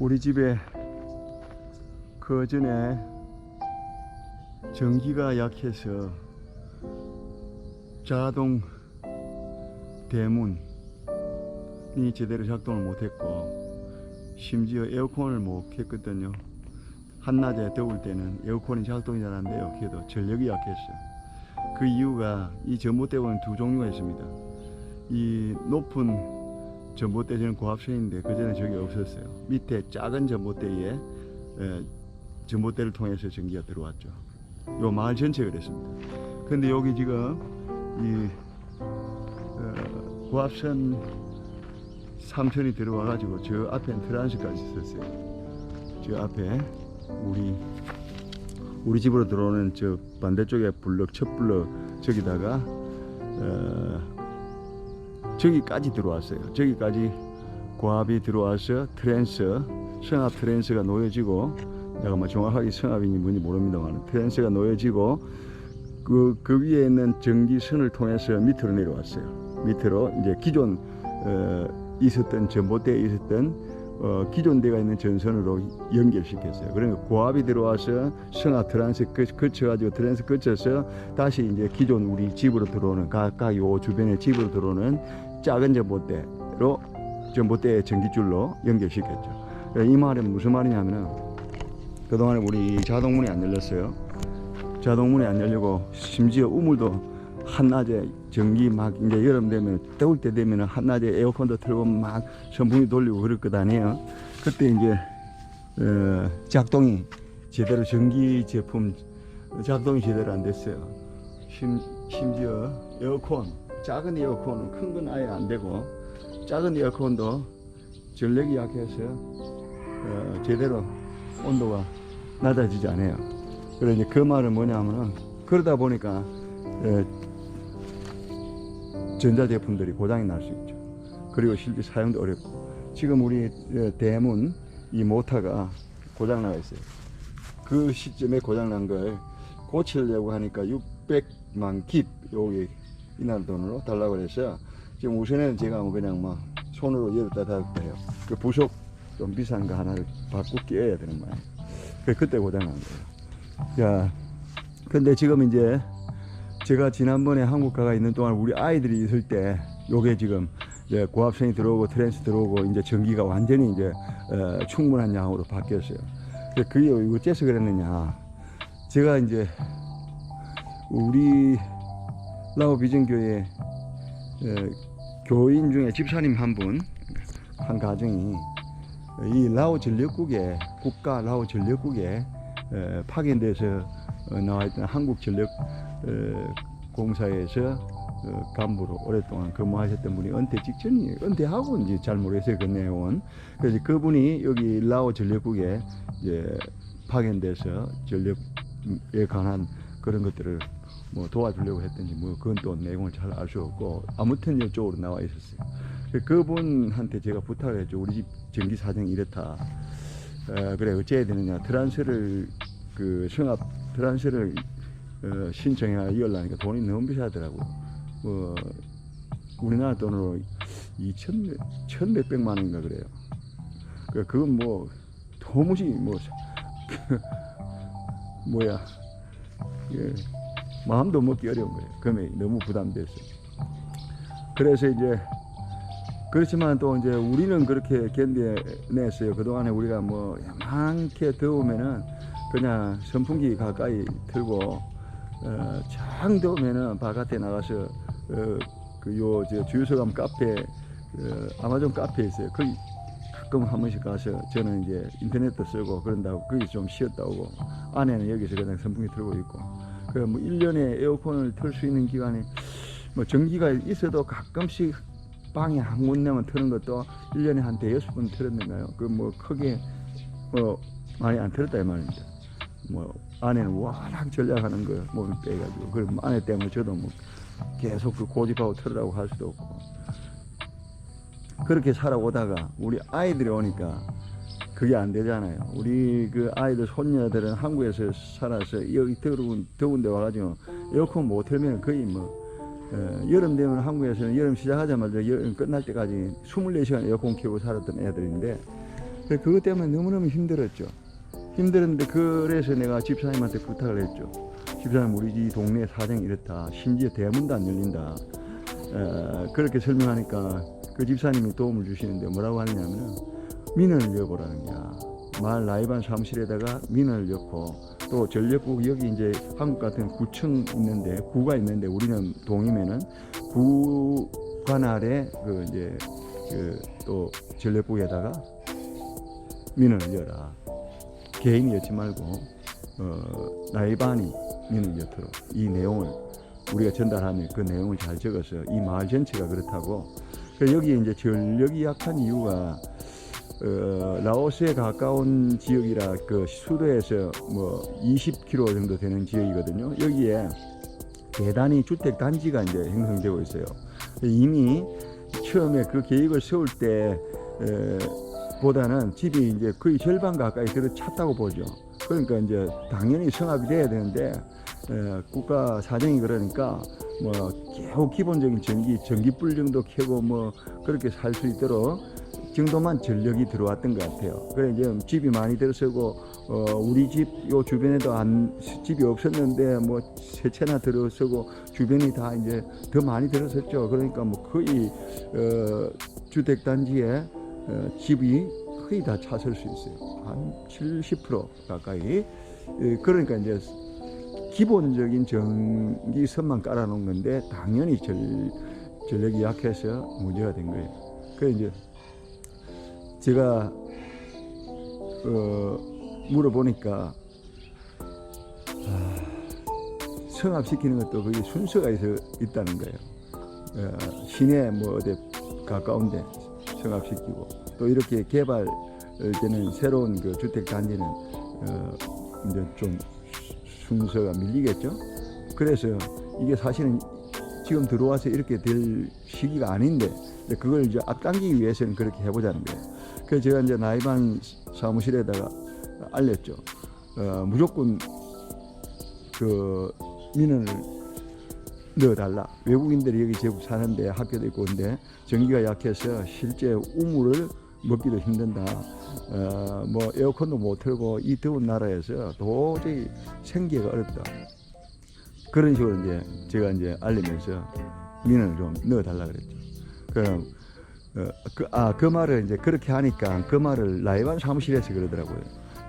우리 집에 그 전에 전기가 약해서 자동 대문이 제대로 작동을 못했고 심지어 에어컨을 못 켰거든요. 한낮에 더울 때는 에어컨이 작동이 잘 안 돼요. 그래도 전력이 약했어요. 그 이유가 이 전봇대는 두 종류가 있습니다. 이 높은 전봇대 저는 고압선인데 그전에 저게 없었어요. 밑에 작은 전봇대에 에, 전봇대를 통해서 전기가 들어왔죠. 요 마을 전체가 그랬습니다. 근데 여기 지금 이 어, 고압선 3천이 들어와 가지고 저 앞엔 트란스까지 있었어요. 저 앞에 우리 우리 집으로 들어오는 저 반대쪽에 블럭 첫 블럭 저기다가 어, 저기까지 들어왔어요. 저기까지 고압이 들어와서 트랜스 성압 트랜스가 놓여지고 내가 뭐 정확하게 성압인지 뭔지 모릅니다만 트랜스가 놓여지고 그, 그 위에 있는 전기선을 통해서 밑으로 내려왔어요. 밑으로 이제 기존 어, 있었던 전봇대에 있었던 어, 기존 대가 있는 전선으로 연결시켰어요. 그러니까 고압이 들어와서 성압 트랜스 거- 거쳐가지고 트랜스 거쳐서 다시 이제 기존 우리 집으로 들어오는 각각 요 주변에 집으로 들어오는 작은 전봇대로 전봇대의 전기줄로 연결시켰죠. 그러니까 이 말은 무슨 말이냐면은 그동안에 우리 자동문이 안 열렸어요. 자동문이 안 열리고 심지어 우물도 한낮에 전기 막 이제 여름 되면 더울 때 되면 한낮에 에어컨도 틀고 막 선풍기 돌리고 그럴 것 아니에요. 그때 이제 어, 작동이 제대로 전기 제품 작동이 제대로 안 됐어요. 심, 심지어 에어컨 작은 에어컨은 큰건 아예 안 되고 작은 에어컨도 전력이 약해서 어, 제대로 온도가 낮아지지 않아요. 그래 이제 그 말은 뭐냐면은 그러다 보니까 에, 전자제품들이 고장이 날 수 있죠. 그리고 실제 사용도 어렵고 지금 우리 에, 대문 이 모터가 고장 나가 있어요. 그 시점에 고장 난 걸 고치려고 하니까 600만 깁 여기 이날 돈으로 달라고 그래서 지금 우선에는 제가 뭐 그냥 막 손으로 열었다 닫았다 해요. 그 부속 좀 비싼 거 하나를 바꾸 끼워야 되는 거예요. 그 그때 고장 난 거예요. 자, 근데 지금 이제 제가 지난번에 한국 가가 있는 동안 우리 아이들이 있을 때 요게 지금 이제 고압선이 들어오고 트랜스 들어오고 이제 전기가 완전히 이제 어, 충분한 양으로 바뀌었어요. 그게 어째서 그랬느냐? 제가 이제 우리 라오 비전교회 에, 교인 중에 집사님 한 분, 한 가정이 이 라오 전력국에 국가 라오 전력국에 에, 파견돼서 어, 나와 있던 한국 전력 어, 공사에서 어, 간부로 오랫동안 근무하셨던 분이 은퇴 직전이에요. 은퇴하고 이제 잘 모르겠어요 그 내용은. 그래서 그분이 여기 라오 전력국에 이제 파견돼서 전력에 관한 그런 것들을 뭐 도와주려고 했든지 뭐 그건 또 내용을 잘 알 수 없고 아무튼 이쪽으로 나와 있었어요. 그 그분한테 제가 부탁을 했죠. 우리 집 전기 사정이 이렇다. 어, 그래 어째야 되느냐. 트란스를 그 성압 트란스를 어, 신청해 이으려니까 돈이 너무 비싸더라고요. 뭐 우리나라 돈으로 2천 천 몇백만 원인가 그래요. 그 그건 뭐 도무지 뭐 뭐야 예, 마음도 먹기 어려운 거예요. 금액이 너무 부담돼서. 그래서 이제 그렇지만 또 이제 우리는 그렇게 견뎌냈어요. 그동안에 우리가 뭐 많게 더우면은 그냥 선풍기 가까이 틀고 어, 장 더우면은 바깥에 나가서 어, 그요 저 주유소 가면 카페 어, 아마존 카페 있어요. 거기 가끔 한 번씩 가서 저는 이제 인터넷도 쓰고 그런다고 거기 좀 쉬었다 오고 아내는 여기서 그냥 선풍기 틀고 있고 그뭐 1년에 에어컨을 틀 수 있는 기간이 뭐 전기가 있어도 가끔씩 방에 한 군데만 트는 것도 1년에 한 대여섯 번 틀었는가요? 그 뭐 크게 뭐 많이 안 틀었다 이 말입니다. 뭐 아내는 워낙 전략하는 거 몸을 빼가지고 그럼 아내 때문에 저도 뭐 계속 그 고집하고 틀으라고 할 수도 없고 그렇게 살아오다가 우리 아이들이 오니까 그게 안 되잖아요. 우리 그 아이들 손녀들은 한국에서 살아서 여기 더운 더운 데 와가지고 에어컨 못 틀면 거의 뭐 어, 여름 되면 한국에서는 여름 시작하자마자 여름 끝날 때까지 24시간 에어컨 켜고 살았던 애들인데 그래서 그것 때문에 너무너무 힘들었죠. 힘들었는데 그래서 내가 집사님한테 부탁을 했죠. 집사님 우리 이 동네 사정이 이렇다. 심지어 대문도 안 열린다. 어, 그렇게 설명하니까 그 집사님이 도움을 주시는데 뭐라고 하느냐면은 민원을 여보라는 거야. 마을 라이반 사무실에다가 민원을 넣고 또 전력국 여기 이제 한국 같은 구청 있는데 구가 있는데 우리는 동이면은 구 관할에 그 이제 그 또 전력국에다가 민원을 열라 개인이 였지 말고 어, 라이반이 민원을 넣도록 이 내용을 우리가 전달하면 그 내용을 잘 적어서 이 마을 전체가 그렇다고 그래서 여기 이제 전력이 약한 이유가 어, 라오스에 가까운 지역이라 그 수도에서 뭐 20km 정도 되는 지역이거든요. 여기에 대단히 주택 단지가 이제 형성되고 있어요. 이미 처음에 그 계획을 세울 때 에, 보다는 집이 이제 거의 절반 가까이 들어찼다고 보죠. 그러니까 이제 당연히 성합이 돼야 되는데 에, 국가 사정이 그러니까 뭐 겨우 기본적인 전기 전기불 정도 켜고 뭐 그렇게 살 수 있도록 정도만 전력이 들어왔던 것 같아요. 그래 이제 집이 많이 들어서고 어, 우리 집 요 주변에도 안 집이 없었는데 뭐 세 채나 들어서고 주변이 다 이제 더 많이 들어섰죠. 그러니까 뭐 거의 어, 주택 단지에 어, 집이 거의 다 차설 수 있어요. 한 70% 가까이. 예, 그러니까 이제 기본적인 전기선만 깔아놓은 건데 당연히 전, 전력이 약해서 문제가 된 거예요. 그래 이제 제가 어, 물어보니까 아, 성합시키는 것도 그게 순서가 있어, 있다는 거예요. 어, 시내 뭐 어디 가까운데 성합시키고 또 이렇게 개발되는 새로운 그 주택 단지는 어, 이제 좀 순서가 밀리겠죠. 그래서 이게 사실은 지금 들어와서 이렇게 될 시기가 아닌데 그걸 이제 앞당기기 위해서는 그렇게 해보자는 거예요. 그래서 제가 이제 나이반 사무실에다가 알렸죠. 어, 무조건 그 민원을 넣어달라. 외국인들이 여기 제국 사는데 학교도 있고 근데 전기가 약해서 실제 우물을 먹기도 힘든다. 어, 뭐 에어컨도 못 틀고 이 더운 나라에서 도저히 생기가 어렵다. 그런 식으로 이제 제가 이제 알리면서 민원을 좀 넣어달라 그랬죠. 그럼 어, 그, 아, 그 말을 이제 그렇게 하니까 그 말을 라이반 사무실에서 그러더라고요.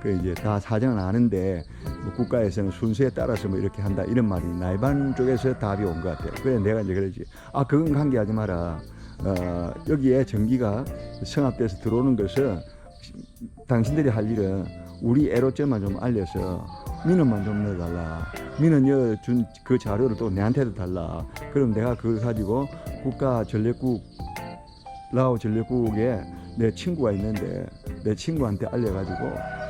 그 이제 다 사정은 아는데 뭐 국가에서는 순서에 따라서 뭐 이렇게 한다 이런 말이 라이반 쪽에서 답이 온 것 같아요. 그래 내가 이제 그러지. 아 그건 관계하지 마라. 어, 여기에 전기가 성합돼서 들어오는 것은 당신들이 할 일은 우리 애로점만 좀 알려서 민원만 좀 넣어달라. 민원 여 준 그 자료를 또 내한테도 달라. 그럼 내가 그걸 가지고 국가 전력국 라오 전력국에 내 친구가 있는데 내 친구한테 알려가지고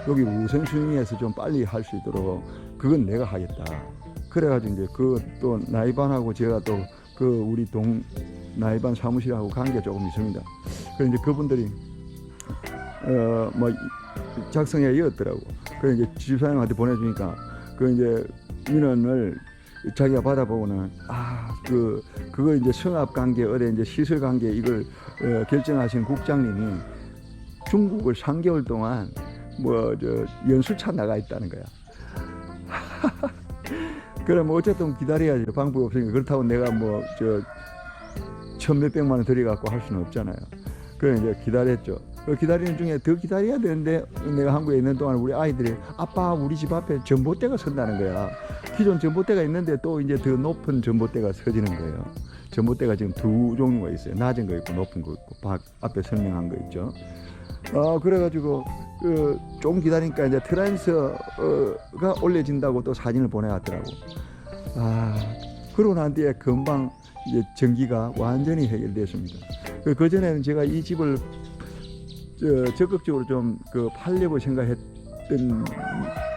여기 우선순위에서 좀 빨리 할 수 있도록 그건 내가 하겠다. 그래가지고 이제 그 또 나이반하고 제가 또 그 우리 동 나이반 사무실하고 관계가 조금 있습니다. 그래서 이제 그분들이 어뭐 작성해 이었더라고. 그래 이제 집사님한테 보내주니까 그 이제 민원을 자기가 받아보고는 아그 그거 이제 성합 관계 어디 이제 시설 관계 이걸 어, 결정하신 국장님이 중국을 3개월 동안 뭐 저 연수차 나가 있다는 거야. 그럼 어쨌든 기다려야지 방법이 없으니까 그렇다고 내가 뭐 저 천몇백만 원 들여갖고 할 수는 없잖아요. 그래 이제 기다렸죠. 그 기다리는 중에 더 기다려야 되는데 내가 한국에 있는 동안 우리 아이들이 아빠 우리 집 앞에 전봇대가 선다는 거야. 기존 전봇대가 있는데 또 이제 더 높은 전봇대가 서지는 거예요. 전봇대가 지금 두 종류가 있어요. 낮은 거 있고 높은 거 있고 박 앞에 설명한 거 있죠. 어 그래가지고 그좀 기다리니까 이제 트랜스가 올려진다고 또 사진을 보내왔더라고. 아 그러고 난 뒤에 금방 이제 전기가 완전히 해결됐습니다. 그 전에는 제가 이 집을 저 적극적으로 좀 그 팔려고 생각했던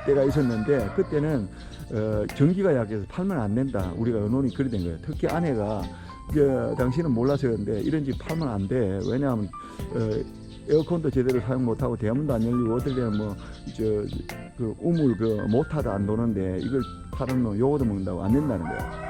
때가 있었는데 그때는 어, 전기가 약해서 팔면 안 된다. 우리가 언론이 그리 된 거예요. 특히 아내가 그 당신은 몰라서 그런데 이런 집 팔면 안 돼. 왜냐하면 어, 에어컨도 제대로 사용 못하고 대문도 안 열리고 어떨 때는 뭐저그 우물 그 모터도 안 도는데 이걸 팔으면 요거도 먹는다고 안 된다는 거야.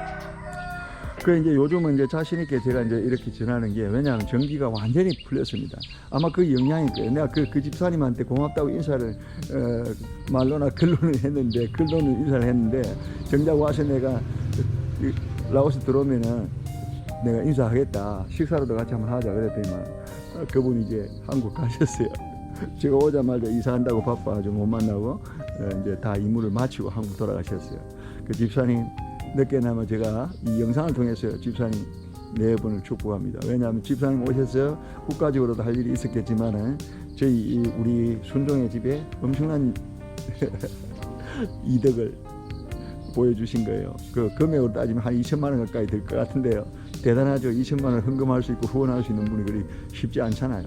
그 이제 요즘은 이제 자신 있게 제가 이제 이렇게 전하는 게 왜냐하면 전기가 완전히 풀렸습니다. 아마 그 영향일 거예요. 내가 그, 그 집사님한테 고맙다고 인사를 어, 말로나 글로는 했는데 글로는 인사를 했는데 정작 와서 내가 이 라오스 들어오면은 내가 인사하겠다 식사로도 같이 한번 하자 그랬더니만 어, 그분이 이제 한국 가셨어요. 제가 오자마자 이사한다고 바빠가지고 못 만나고 어, 이제 다 임무를 마치고 한국 돌아가셨어요. 그 집사님 늦게나마 제가 이 영상을 통해서 집사님 네 분을 축복합니다. 왜냐하면 집사님 오셔서 국가적으로도 할 일이 있었겠지만은 저희 이 우리 순종의 집에 엄청난 이득을 보여주신 거예요. 그 금액으로 따지면 한 2천만 원 가까이 될 것 같은데요. 대단하죠. 2천만 원 헌금할 수 있고 후원할 수 있는 분이 그리 쉽지 않잖아요.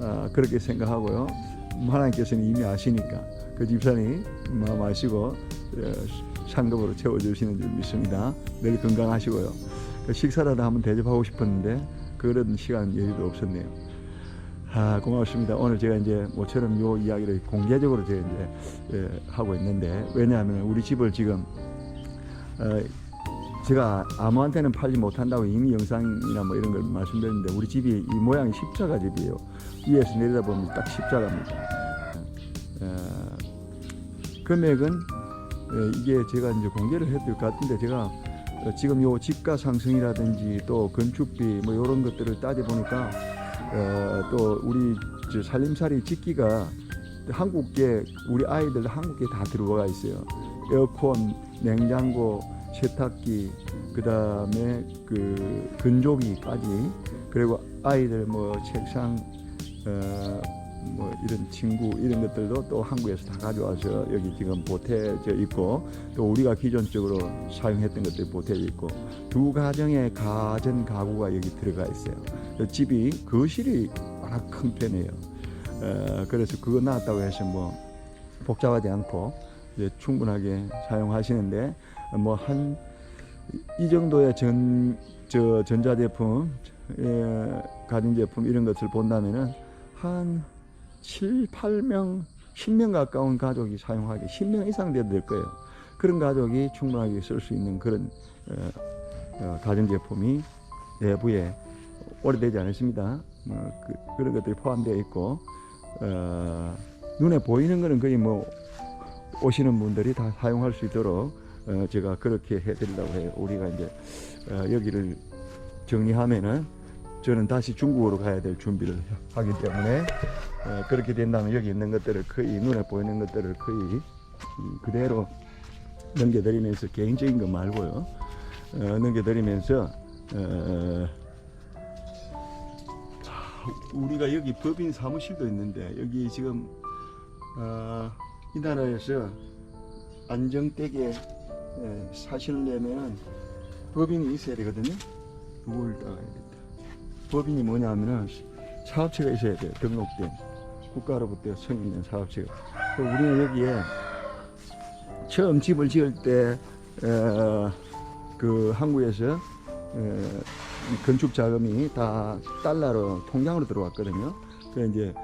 아, 그렇게 생각하고요. 하나님께서는 이미 아시니까 그 집사님 마음 아시고 어, 상급으로 채워주시는 줄 믿습니다. 늘 건강하시고요. 그 식사라도 한번 대접하고 싶었는데 그런 시간 여유도 없었네요. 아 고맙습니다. 오늘 제가 이제 모처럼 요 이야기를 공개적으로 제가 이제 예, 하고 있는데 왜냐하면 우리 집을 지금 어, 제가 아무한테는 팔지 못한다고 이미 영상이나 뭐 이런 걸 말씀드렸는데 우리 집이 이 모양이 십자가 집이에요. 위에서 내려다보면 딱 십자가입니다. 어, 금액은 어, 이게 제가 이제 공개를 해야 될 것 같은데 제가 어, 지금 요 집가 상승이라든지 또 건축비 뭐 이런 것들을 따져 보니까 어, 또 우리 저 살림살이 짓기가 한국계 우리 아이들 한국계 다 들어가 있어요. 에어컨, 냉장고, 세탁기, 그 다음에 그 건조기까지 그리고 아이들 뭐 책상 어, 뭐 이런 친구 이런 것들도 또 한국에서 다 가져와서 여기 지금 보태져 있고 또 우리가 기존적으로 사용했던 것들이 보태져 있고 두 가정의 가전 가구가 여기 들어가 있어요. 그 집이 거실이 워낙 큰 편이에요. 어, 그래서 그거 나왔다고 해서 뭐 복잡하지 않고 이제 충분하게 사용하시는데 뭐 한 이 정도의 전 저 전자제품, 예, 가전제품 이런 것을 본다면은 한 7, 8명, 10명 가까운 가족이 사용하기 10명 이상 돼도 될 거예요. 그런 가족이 충분하게 쓸 수 있는 그런 어, 어, 가전제품이 내부에 오래되지 않았습니다. 뭐 그, 런 것들이 포함되어 있고 어, 눈에 보이는 거는 거의 뭐 오시는 분들이 다 사용할 수 있도록 어, 제가 그렇게 해드리려고 해요. 우리가 이제 어, 여기를 정리하면은 저는 다시 중국으로 가야 될 준비를 하기 때문에 어, 그렇게 된다면 여기 있는 것들을 거의 눈에 보이는 것들을 거의 음, 그대로 넘겨드리면서 개인적인 거 말고요 어, 넘겨드리면서 어, 자, 우리가 여기 법인 사무실도 있는데 여기 지금 어, 이 나라에서 안정되게 예, 사시려면은 법인이 있어야 되거든요. 누구를 따가야겠다. 법인이 뭐냐면은 사업체가 있어야 돼요. 등록된 국가로부터 승인된 사업체가. 그리고 우리는 여기에 처음 집을 지을 때, 어, 그 한국에서 어, 이 건축 자금이 다 달러로 통장으로 들어왔거든요. 그래 이제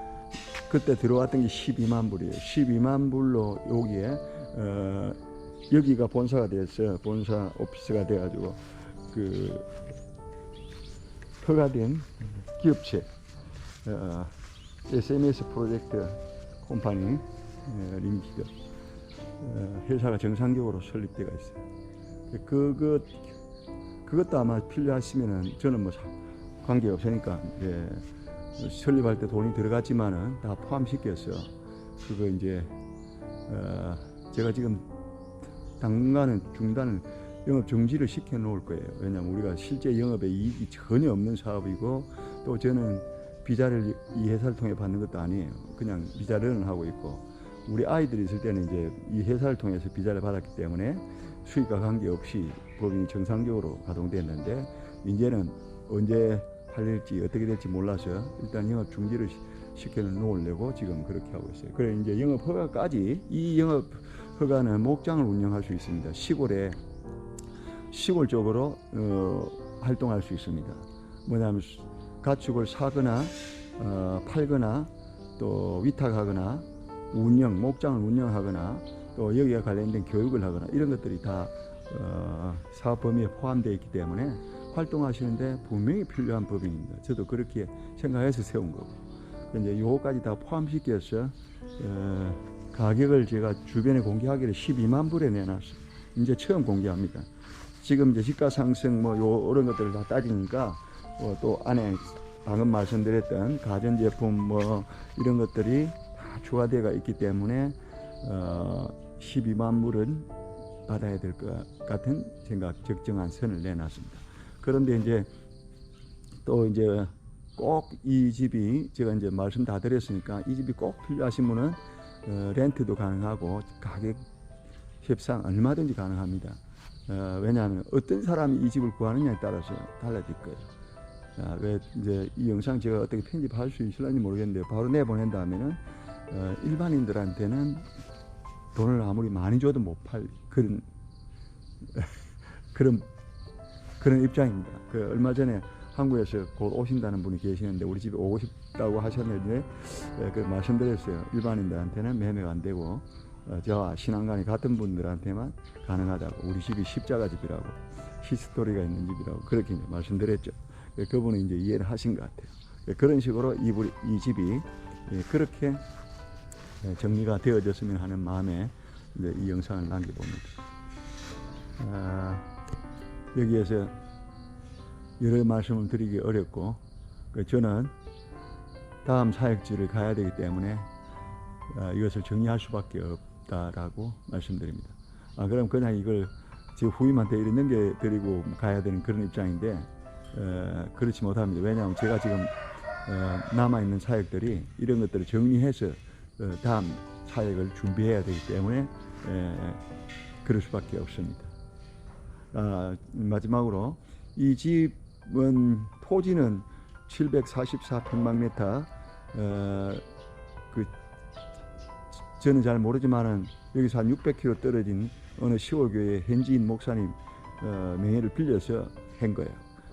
그때 들어왔던 게 12만 불이에요. 12만 불로 여기에 어, 여기가 본사가 됐어요. 본사 오피스가 돼가지고 그 허가된 기업체 어, SMS 프로젝트 컴퍼니 어, 림키드 어, 회사가 정상적으로 설립되어 있어요. 그것 그것도 아마 필요하시면은 저는 뭐 사- 관계 없으니까 이제 설립할 때 돈이 들어갔지만은 다 포함시켰어요. 그거 이제 어, 제가 지금 당분간은 중단을 영업 정지를 시켜 놓을 거예요. 왜냐하면 우리가 실제 영업에 이익이 전혀 없는 사업이고 또 저는 비자를 이 회사를 통해 받는 것도 아니에요. 그냥 비자를 하고 있고 우리 아이들이 있을 때는 이제 이 회사를 통해서 비자를 받았기 때문에 수익과 관계없이 법인이 정상적으로 가동됐는데 이제는 언제 팔릴지 어떻게 될지 몰라서 일단 영업 중지를 시- 시켜 놓으려고 지금 그렇게 하고 있어요. 그래 이제 영업 허가까지 이 영업 허가는 목장을 운영할 수 있습니다. 시골에 시골 쪽으로 어, 활동할 수 있습니다. 뭐냐면 수- 가축을 사거나 어, 팔거나 또 위탁하거나 운영 목장을 운영하거나 또 여기에 관련된 교육을 하거나 이런 것들이 다 어, 사업 범위에 포함되어 있기 때문에 활동하시는데 분명히 필요한 법인입니다. 저도 그렇게 생각해서 세운 거고. 이제 요거까지 다 포함시켜서 어, 가격을 제가 주변에 공개하기를 12만 불에 내놨어요. 이제 처음 공개합니다. 지금 이제 시가 상승 뭐 요, 이런 것들을 다 따지니까 어, 또 안에 방금 말씀드렸던 가전 제품 뭐 이런 것들이 다 추가되어 있기 때문에 어, 12만 불은 받아야 될 것 같은 생각 적정한 선을 내놨습니다. 그런데 이제 또 이제 꼭 이 집이 제가 이제 말씀 다 드렸으니까 이 집이 꼭 필요하신 분은 어, 렌트도 가능하고 가격 협상 얼마든지 가능합니다. 어, 왜냐하면 어떤 사람이 이 집을 구하느냐에 따라서 달라질 거예요. 아, 왜 이제 이 영상 제가 어떻게 편집할 수 있을지 모르겠는데 바로 내보낸 다음에는 어, 일반인들한테는 돈을 아무리 많이 줘도 못 팔 그런 그런 그런 입장입니다. 그 얼마 전에 한국에서 곧 오신다는 분이 계시는데 우리 집에 오고 싶다고 하셨는데 예, 그 말씀드렸어요. 일반인들한테는 매매가 안 되고 어, 저와 신앙관이 같은 분들한테만 가능하다고 우리 집이 십자가 집이라고 히스토리가 있는 집이라고 그렇게 말씀드렸죠. 예, 그분은 이제 이해를 하신 것 같아요. 예, 그런 식으로 이, 부- 이 집이 예, 그렇게 예, 정리가 되어졌으면 하는 마음에 이제 이 영상을 남겨봅니다. 아, 여기에서 여러 말씀을 드리기 어렵고 그 저는 다음 사역지를 가야 되기 때문에 아, 이것을 정리할 수밖에 없 다라고 말씀드립니다. 아, 그럼 그냥 이걸 제 후임한테 이렇게 넘겨드리고 가야 되는 그런 입장인데 어, 그렇지 못합니다. 왜냐하면 제가 지금 어, 남아있는 사역들이 이런 것들을 정리해서 어, 다음 사역을 준비해야 되기 때문에 에, 그럴 수밖에 없습니다. 아, 마지막으로 이 집은 토지는 744평방미터 어, 그 저는 잘 모르지만은 여기서 한 600km 떨어진 어느 시골교회 현지인 목사님 어, 명예를 빌려서 한 거예요.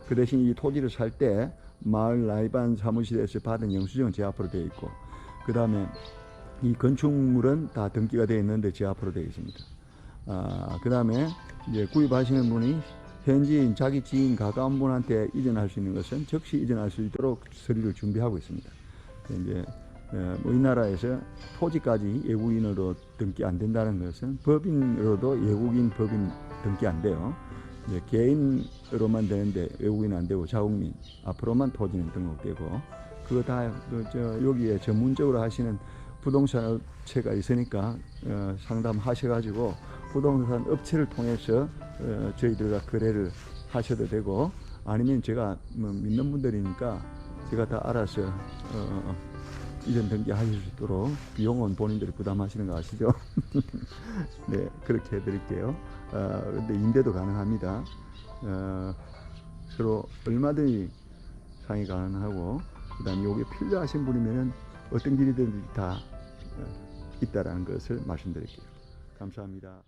그 대신 이 토지를 살 때 마을 라이반 사무실에서 받은 영수증은 제 앞으로 되어 있고 그 다음에 이 건축물은 다 등기가 되어 있는데 제 앞으로 되어 있습니다. 아, 그 다음에 이제 구입하시는 분이 현지인 자기 지인 가까운 분한테 이전할 수 있는 것은 즉시 이전할 수 있도록 서류를 준비하고 있습니다. 이제 우리나라에서 토지까지 외국인으로 등기 안 된다는 것은 법인으로도 외국인 법인 등기 안 돼요. 이제 개인으로만 되는데 외국인 안 되고 자국민 앞으로만 토지는 등록되고 그거 다 저 여기에 전문적으로 하시는 부동산 업체가 있으니까 어, 상담하셔가지고 부동산 업체를 통해서 어, 저희들과 거래를 하셔도 되고 아니면 제가 뭐 믿는 분들이니까 제가 다 알아서 어, 이전 등기 하실 수 있도록 비용은 본인들이 부담하시는 거 아시죠? 네 그렇게 해드릴게요. 어, 근데 임대도 가능합니다. 어, 서로 얼마든지 상의 가능하고 그 다음에 요게 필요하신 분이면은 어떤 길이든지 다 어, 있다라는 것을 말씀드릴게요. 감사합니다.